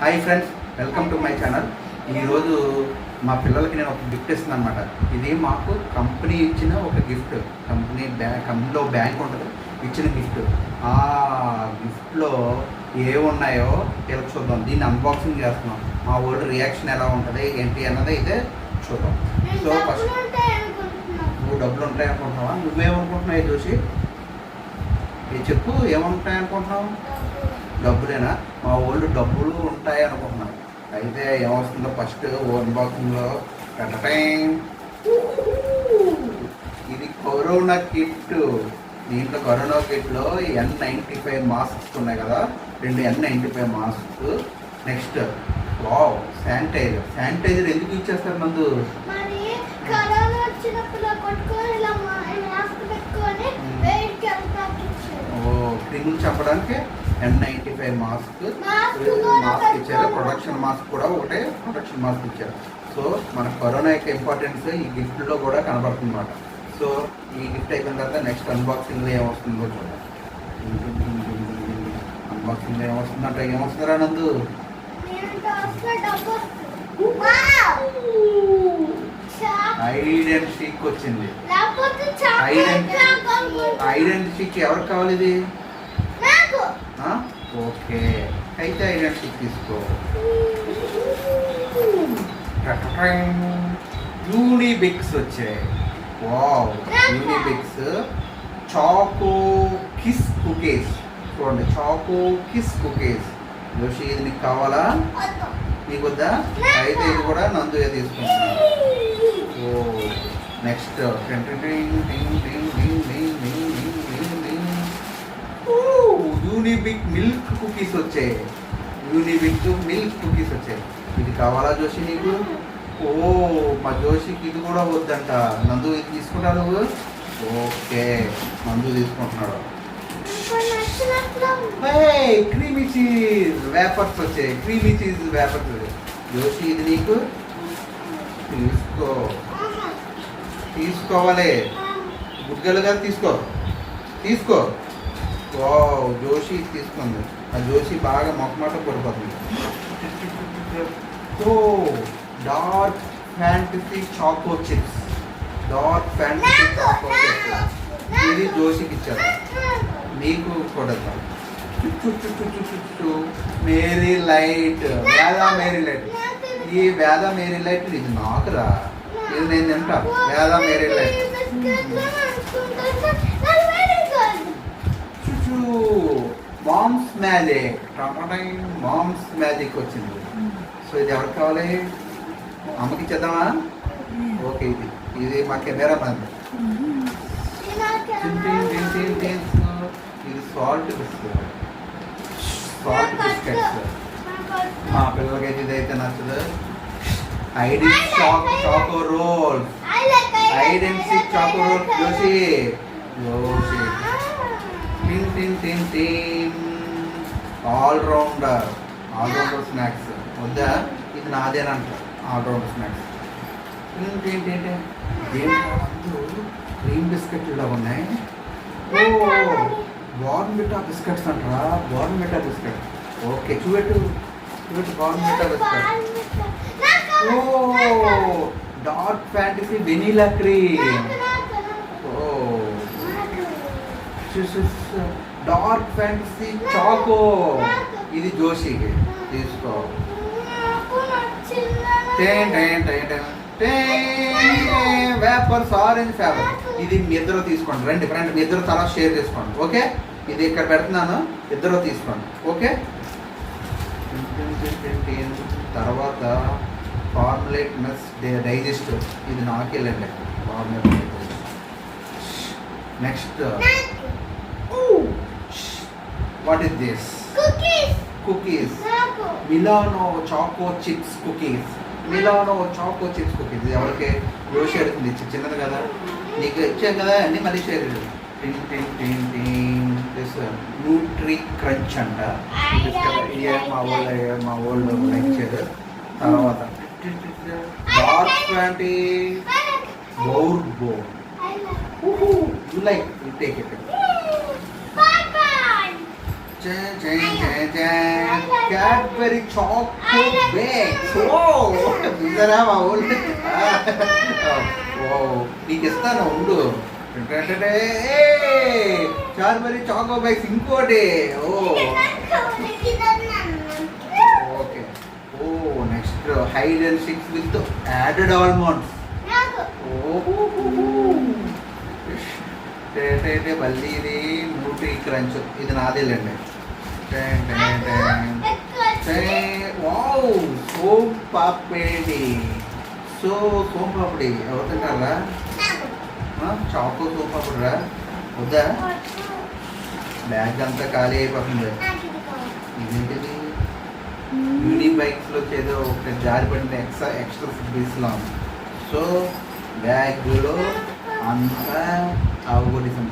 Hi friends welcome to my channel. ఈరోజు మా పిల్లలకి నేను ఒక గిఫ్ట్ ఇస్తున్నాను అనమాట ఇది మాకు కంపెనీ ఇచ్చిన ఒక గిఫ్ట్ కంపెనీ బ్యాంక్ కంపెనీలో బ్యాంక్ ఉంటుంది ఇచ్చిన గిఫ్ట్ ఆ గిఫ్ట్లో ఏమున్నాయో వీళ్ళకి చూద్దాం. దీన్ని అన్బాక్సింగ్ చేస్తున్నాం. మా ఊళ్ళో రియాక్షన్ ఎలా ఉంటుంది ఏంటి అన్నది అయితే చూద్దాం. సో ఫస్ట్ నువ్వు డబ్బులు ఉంటాయి అనుకుంటున్నావా? నువ్వేమనుకుంటున్నావు చూసి చెప్పు ఏముంటాయి అనుకుంటున్నావు? డబ్బులేనా? మా వాళ్ళు డబ్బులు ఉంటాయి అనుకుంటున్నాను అయితే ఏమొస్తుందో ఫస్ట్ అన్బాక్సింగ్లో పెట్టటం ఇది కరోనా కిట్. దీంట్లో కరోనా కిట్లో ఎన్ నైంటీ ఫైవ్ మాస్క్స్ ఉన్నాయి కదా? రెండు N ninety five mask next wow sanitiser sanitiser ఎందుకు ఇచ్చేస్తారు నందు మరి కరోనా వచ్చినప్పుడు కొట్టుకొని ఇలా మా- మాస్క్ పెట్టుకొని వేడికి వెళ్తాకి ఇచ్చారు. ఓ క్రిములు చెప్పడానికి N ninety five mask mask ఇచ్చారు. ప్రొడక్షన్ మాస్క్ కూడా ఒకటే ప్రొడక్షన్ మాస్క్ ఇచ్చారు సో మన కరోనా యొక్క ఇంపార్టెన్స్ ఈ గిఫ్ట్లో కూడా కనబడుతుంది అనమాట సో ఈ గిఫ్ట్ అయిపోయిన తర్వాత నెక్స్ట్ అన్బాక్సింగ్లో ఏమొస్తుందో చూడాలి అన్బాక్సింగ్లో ఏమొస్తుందంటే ఏమొస్తుందిరా నందు నేనంత వస్తే డబ్బు వస్తుంది. Wow! Choc- hide and seek వచ్చింది లేకపోతే చాక్లెట్ ఐడ్ అండ్ నాకు అనుకుంటా. ఐడ్ అండ్ షీక్ ఎవరికి కావాలి ఇది? ఓకే. అయితే ఐడ్ తీసుకో. యూనిబిక్స్ వచ్చాయి. Wow Unibics choco kiss cookies. చూడండి చాకో కిస్ కుకీస్. జోషి ఇది నీకు కావాలా? నీకు వద్దా అయితే ఇది కూడా నందుగా తీసుకుంటున్నాను. ఓ నెక్స్ట్. యూనిబిక్ మిల్క్ కుకీస్ వచ్చాయి యూనిబిక్ మిల్క్ కుకీస్ వచ్చాయి ఇది కావాలా జోషి నీకు? ఓ మా జోషికి ఇది కూడా వద్దంట. నందు ఇది తీసుకుంటా నువ్వు? ఓకే నందు తీసుకుంటున్నాడు. క్రీమీ చీజ్ వేపర్స్ వచ్చాయి క్రీమీ చీజ్ వేపర్స్ జోషి ఇది నీకు? తీసుకో. తీసుకోవాలి. గుడ్గలుగా తీసుకో. తీసుకో. జోషి తీసుకుంది ఆ జోషి బాగా మొక్కమాట పడిపోతుంది ఓ dark fantasy choco chips dark fantasy choco chips ఇది. జోషికి ఇచ్చారు. నీకు కూడా. చుట్టూ చుట్టూ చుట్టూ చుట్టూ మేరీ లైట్ వేద మేరీ లైట్ ఈ వేద మేరీ లైట్ ఇది నాకురా ఇది నేను తింటా వేద మేరీ లైట్ మామ్స్ మ్యాజిక్ టమాటైన్ మామ్స్ మ్యాజిక్ వచ్చింది. సో ఇది ఎవరికి కావాలి? అమ్మకి ఇచ్చేద్దామా? ఓకే ఇది. ఇది మా కెమెరా మ్యాన్. ఇది సాల్ట్ బిస్కెట్ సాల్ట్ బిస్కెట్స్. మా పిల్లలకైతే ఇదైతే నచ్చదు. Hide choc choco roll hide and seek choco roll Joshi. Joshi. Tin tin tin tin all rounder all rounder snacks వద్దా? ఇది నాదేనంట. ఆల్ రౌండర్ స్నాక్స్ టిన్ దీంట్లో క్రీమ్ బిస్కెట్లు ఇలా ఉన్నాయి? ఓ బార్న్విటా బిస్కెట్స్ అంటారా? బార్న్విటా బిస్కెట్ ఓకే చూపెట్టు. చూపెట్టు బార్న్విటా బిస్కెట్ ఓ డార్క్ ఫ్యాంటసీ వెనీలా క్రీమ్ ఓ డార్క్ ఫ్యాంటసీ చాకో ఇది జోషికి. తీసుకో. టేన్ టేన్ టేన్ వేపర్స్ ఆరెంజ్ ఫ్లేవర్ ఇది మీ ఇద్దరు తీసుకోండి. రండి ఫ్రెండ్ మీ ఇద్దరు తలా షేర్ చేసుకోండి. ఓకే? ఇది ఇక్కడ పెడుతున్నాను. ఇద్దరు తీసుకోండి. ఓకే? తర్వాత ఫార్ములేట్ మెస్ డైజెస్ట్. ఇది నాకెళ్ళండి. Farmlite next. What is this cookies Milano choco chips cookies Milano choco chips cookies ఎవరికి? యోషి అడుగుతుంది చిన్నది కదా. నీకు ఇచ్చాం కదా అన్ని మళ్ళీ share tin tin tin tin. This nutri crunch అంట. ఇది మా వాళ్ళు మా వాళ్ళు ఇచ్చారు. తర్వాత dark twenty bourbon you like you take it. Cadbury choco bakes ఓ చూసారా మా ఊళ్ళో ఓ నీకు ఇస్తాను ఉండు చార్బరీ చాకో బేక్స్ ఇంకోటి ఓ okay oh next hide and seek with added almonds ఓహో మళ్ళీ ఇది న్యూట్రీ క్రంచ్ ఇది నాదేలేండి వావ్ సోమ్ పాపిడి సో సోమ్ పాపిడి ఎవరు తింటారా చాకో సోమ్ పాపిడి రా వద్దా బ్యాగ్ అంతా ఖాళీ అయిపోతుంది. ఇదేంటిది యూని బైక్స్లో ఏదో ఒక జారి పడిన ఎక్స్ట్రా ఎక్స్ట్రా ఫుడ్ తీసుకున్నాం. సో బ్యాగ్లో అంతా అవగొట్టేసాం.